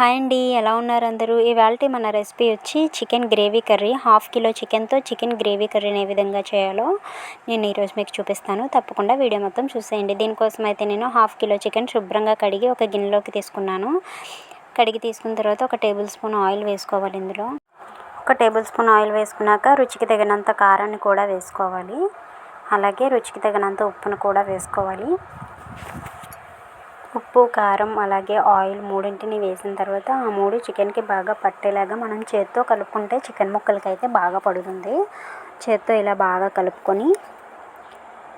Hi అండి ఎలా ఉన్నారు అందరూ? ఇవాళ మన రెసిపీ వచ్చి chicken gravy curry. Half kilo చికెన్తో చికెన్ గ్రేవీ కర్రీని ఏ విధంగా చేయాలో నేను ఈరోజు మీకు చూపిస్తాను. తప్పకుండా వీడియో మొత్తం చూసేయండి. దీనికోసం అయితే నేను హాఫ్ కిలో చికెన్ శుభ్రంగా కడిగి ఒక గిన్నెలోకి తీసుకున్నాను. కడిగి తీసుకున్న తర్వాత ఒక టేబుల్ స్పూన్ ఆయిల్ వేసుకోవాలి ఇందులో. ఒక టేబుల్ స్పూన్ ఆయిల్ వేసుకున్నాక రుచికి తగినంత కారాన్ని కూడా వేసుకోవాలి. అలాగే రుచికి తగినంత ఉప్పును కూడా వేసుకోవాలి. ఉప్పు కారం అలాగే ఆయిల్ మూడింటిని వేసిన తర్వాత ఆ మూడు చికెన్కి బాగా పట్టేలాగా మనం చేత్తో కలుపుకుంటే చికెన్ ముక్కలకి అయితే బాగా పడుతుంది. చేత్తో ఇలా బాగా కలుపుకొని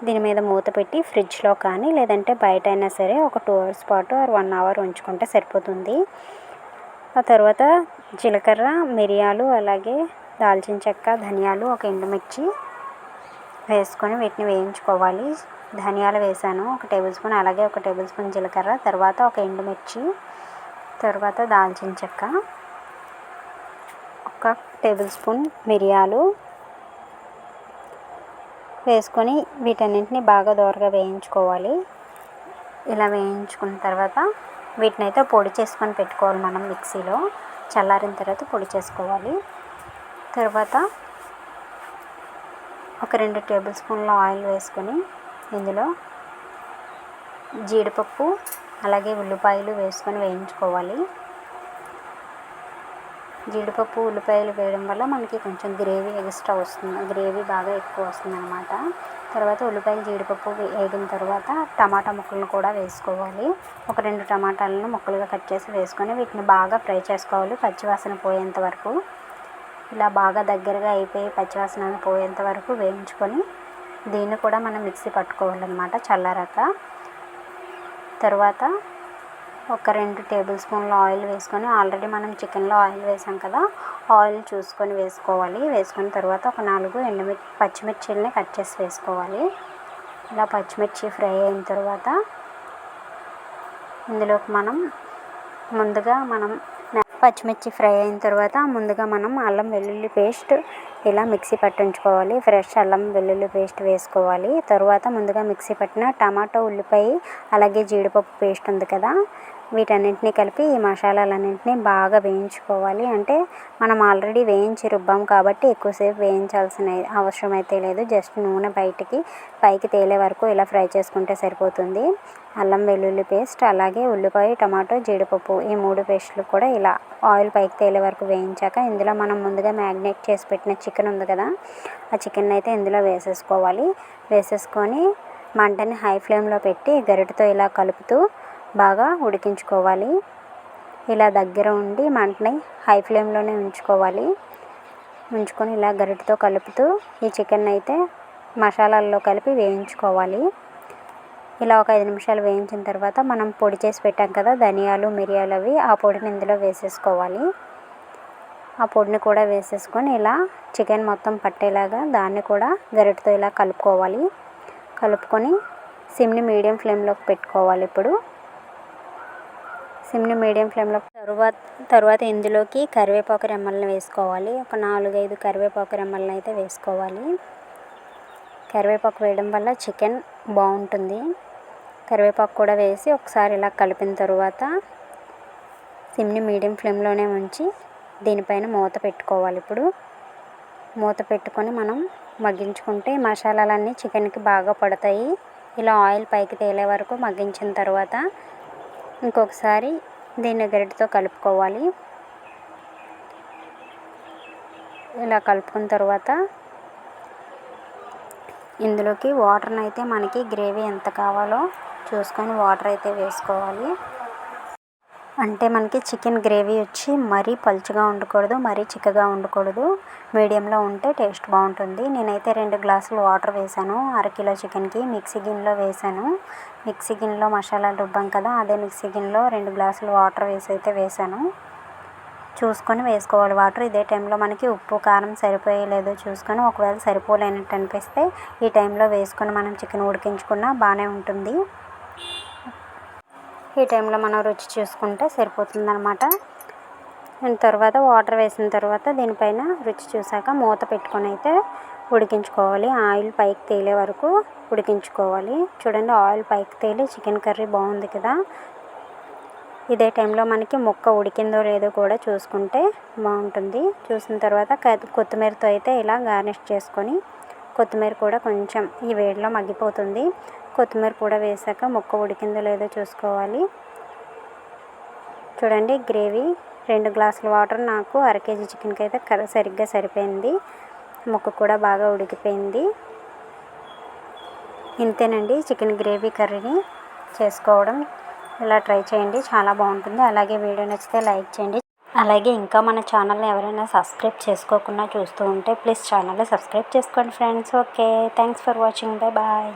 దీని మీద మూత పెట్టి ఫ్రిడ్జ్లో కానీ లేదంటే బయట అయినా సరే ఒక టూ అవర్స్ పాటు ఆర్ వన్ అవర్ ఉంచుకుంటే సరిపోతుంది. ఆ తర్వాత జీలకర్ర మిరియాలు అలాగే దాల్చిన చెక్క ధనియాలు ఒక ఎండుమిర్చి వేసుకొని వీటిని వేయించుకోవాలి. ధనియాలు వేసాను. ఒక టేబుల్ స్పూన్ అలాగే ఒక టేబుల్ స్పూన్ జీలకర్ర తర్వాత ఒక ఎండుమిర్చి తర్వాత దాల్చిన చెక్క ఒక టేబుల్ స్పూన్ మిరియాలు వేసుకొని వీటన్నింటిని బాగా దోరగా వేయించుకోవాలి. ఇలా వేయించుకున్న తర్వాత వీటిని అయితే పొడి చేసుకొని పెట్టుకోవాలి మనం మిక్సీలో. చల్లారిన తర్వాత పొడి చేసుకోవాలి. తర్వాత ఒక రెండు టేబుల్ స్పూన్ల ఆయిల్ వేసుకొని ఇందులో జీడిపప్పు అలాగే ఉల్లిపాయలు వేసుకొని వేయించుకోవాలి. జీడిపప్పు ఉల్లిపాయలు వేయడం వల్ల మనకి కొంచెం గ్రేవీ ఎక్స్ట్రా వస్తుంది. గ్రేవీ బాగా ఎక్కువ వస్తుంది అనమాట తర్వాత ఉల్లిపాయలు జీడిపప్పు వేగిన తర్వాత టమాటా ముక్కలను కూడా వేసుకోవాలి. ఒక రెండు టమాటాలను ముక్కలుగా కట్ చేసి వేసుకొని వీటిని బాగా ఫ్రై చేసుకోవాలి పచ్చివాసన పోయేంత వరకు. ఇలా బాగా దగ్గరగా అయిపోయి పచ్చివాసన పోయేంత వరకు వేయించుకొని దీన్ని కూడా మనం మిక్సీ పట్టుకోవాలన్నమాట చల్లారాక. తర్వాత ఒక రెండు టేబుల్ స్పూన్ల ఆయిల్ వేసుకొని ఆల్రెడీ మనం చికెన్లో ఆయిల్ వేసాం కదా ఆయిల్ చూసుకొని వేసుకోవాలి. వేసుకున్న తర్వాత ఒక నాలుగు ఎండుమిర్చి పచ్చిమిర్చిల్ని కట్ చేసి వేసుకోవాలి. ఇలా పచ్చిమిర్చి ఫ్రై అయిన తర్వాత ఇందులోకి మనం ముందుగా మనం పచ్చిమిర్చి ఫ్రై అయిన తర్వాత ముందుగా మనం అల్లం వెల్లుల్లి పేస్ట్ ఇలా మిక్సీ పట్టించుకోవాలి. ఫ్రెష్ అల్లం వెల్లుల్లి పేస్ట్ వేసుకోవాలి. తర్వాత ముందుగా మిక్సీ పట్టిన టమాటో ఉల్లిపాయ అలాగే జీడిపప్పు పేస్ట్ ఉంది కదా వీటన్నింటినీ కలిపి ఈ మసాలాలన్నింటినీ బాగా వేయించుకోవాలి. అంటే మనం ఆల్రెడీ వేయించి రుబ్బాం కాబట్టి ఎక్కువసేపు వేయించాల్సిన అవసరం అయితే లేదు. జస్ట్ నూనె బయటికి పైకి తేలే వరకు ఇలా ఫ్రై చేసుకుంటే సరిపోతుంది. అల్లం వెల్లుల్లి పేస్ట్ అలాగే ఉల్లిపాయ టమాటో జీడిపప్పు ఈ మూడు పేస్టులు కూడా ఇలా ఆయిల్ పైకి తేలే వరకు వేయించాక ఇందులో మనం ముందుగా మ్యాగ్నేట్ చేసి పెట్టిన చికెన్ ఉంది కదా ఆ చికెన్ అయితే ఇందులో వేసేసుకోవాలి. వేసేసుకొని మంటని హై ఫ్లేమ్లో పెట్టి గరిటతో ఇలా కలుపుతూ బాగా ఉడికించుకోవాలి. ఇలా దగ్గర ఉండి మంటని హై ఫ్లేమ్లోనే ఉంచుకోవాలి. ఉంచుకొని ఇలా గరిటతో కలుపుతూ ఈ చికెన్ అయితే మసాలాల్లో కలిపి వేయించుకోవాలి. ఇలా ఒక ఐదు నిమిషాలు వేయించిన తర్వాత మనం పొడి చేసి పెట్టాం కదా ధనియాలు మిరియాలు అవి ఆ పొడిని ఇందులో వేసేసుకోవాలి. ఆ పొడిని కూడా వేసేసుకొని ఇలా చికెన్ మొత్తం పట్టేలాగా దాన్ని కూడా గరిటతో ఇలా కలుపుకోవాలి. కలుపుకొని సిమ్ని మీడియం ఫ్లేమ్లోకి పెట్టుకోవాలి ఇప్పుడు. సిమ్ని మీడియం ఫ్లేమ్లో తరువాత తర్వాత ఇందులోకి కరివేపాకు రెమ్మలను వేసుకోవాలి. ఒక నాలుగైదు కరివేపాకు రెమ్మలను అయితే వేసుకోవాలి. కరివేపాకు వేయడం వల్ల చికెన్ బాగుంటుంది. కరివేపాకు కూడా వేసి ఒకసారి ఇలా కలిపిన తరువాత సిమ్ని మీడియం ఫ్లేమ్లోనే ఉంచి దీనిపైన మూత పెట్టుకోవాలి. ఇప్పుడు మూత పెట్టుకొని మనం మగ్గించుకుంటే మసాలాలన్నీ చికెన్కి బాగా పడతాయి. ఇలా ఆయిల్ పైకి తేలే వరకు మగ్గించిన తర్వాత ఇంకొకసారి దీన్ని గరిటతో కలుపుకోవాలి. ఇలా కలుపుకున్న తర్వాత ఇందులోకి వాటర్ని అయితే మనకి గ్రేవీ ఎంత కావాలో చూసుకొని వాటర్ అయితే వేసుకోవాలి. అంటే మనకి చికెన్ గ్రేవీ వచ్చి మరీ పలుచగా ఉండకూడదు మరీ చిక్కగా ఉండకూడదు. మీడియంలో ఉంటే టేస్ట్ బాగుంటుంది. నేనైతే రెండు గ్లాసులు వాటర్ వేసాను. అరకిలో చికెన్కి మిక్సీ గిన్నెలో వేసాను. మిక్సీ గిన్నెలో మసాలాలు రుబ్బాం కదా అదే మిక్సీ గిన్నెలో రెండు గ్లాసులు వాటర్ వేసి అయితే వేసాను. చూసుకొని వేసుకోవాలి వాటర్. ఇదే టైంలో మనకి ఉప్పు కారం సరిపోయలేదో చూసుకొని ఒకవేళ సరిపోలేనట్టు అనిపిస్తే ఈ టైంలో వేసుకొని మనం చికెన్ ఉడికించుకున్నా బాగానే ఉంటుంది. ఈ టైంలో మనం రుచి చూసుకుంటే సరిపోతుంది అనమాట తర్వాత వాటర్ వేసిన తర్వాత దీనిపైన రుచి చూసాక మూత పెట్టుకొని అయితే ఉడికించుకోవాలి. ఆయిల్ పైకి తేలే వరకు ఉడికించుకోవాలి. చూడండి ఆయిల్ పైకి తేలి చికెన్ కర్రీ బాగుంది కదా. ఇదే టైంలో మనకి ముక్క ఉడికిందో లేదో కూడా చూసుకుంటే బాగుంటుంది. చూసిన తర్వాత కొత్తిమీరతో అయితే ఇలా గార్నిష్ చేసుకొని కొత్తిమీర కూడా కొంచెం ఈ వేడిలో మగ్గిపోతుంది. కొత్తిమీర కూడా వేసాక ముక్క ఉడికిందో లేదో చూసుకోవాలి. చూడండి గ్రేవీ రెండు గ్లాసుల వాటర్ నాకు అర కేజీ చికెన్కి అయితే కర సరిగ్గా సరిపోయింది. ముక్క కూడా బాగా ఉడికిపోయింది. ఇంతేనండి చికెన్ గ్రేవీ కర్రీని చేసుకోవడం. ఇలా ట్రై చేయండి చాలా బాగుంటుంది. అలాగే వీడియో నచ్చితే లైక్ చేయండి. అలాగే ఇంకా మన ఛానల్ని ఎవరైనా సబ్స్క్రైబ్ చేసుకోకుండా చూస్తూ ఉంటే ప్లీజ్ ఛానల్ని సబ్స్క్రైబ్ చేసుకోండి friends. Okay thanks for watching. Bye bye.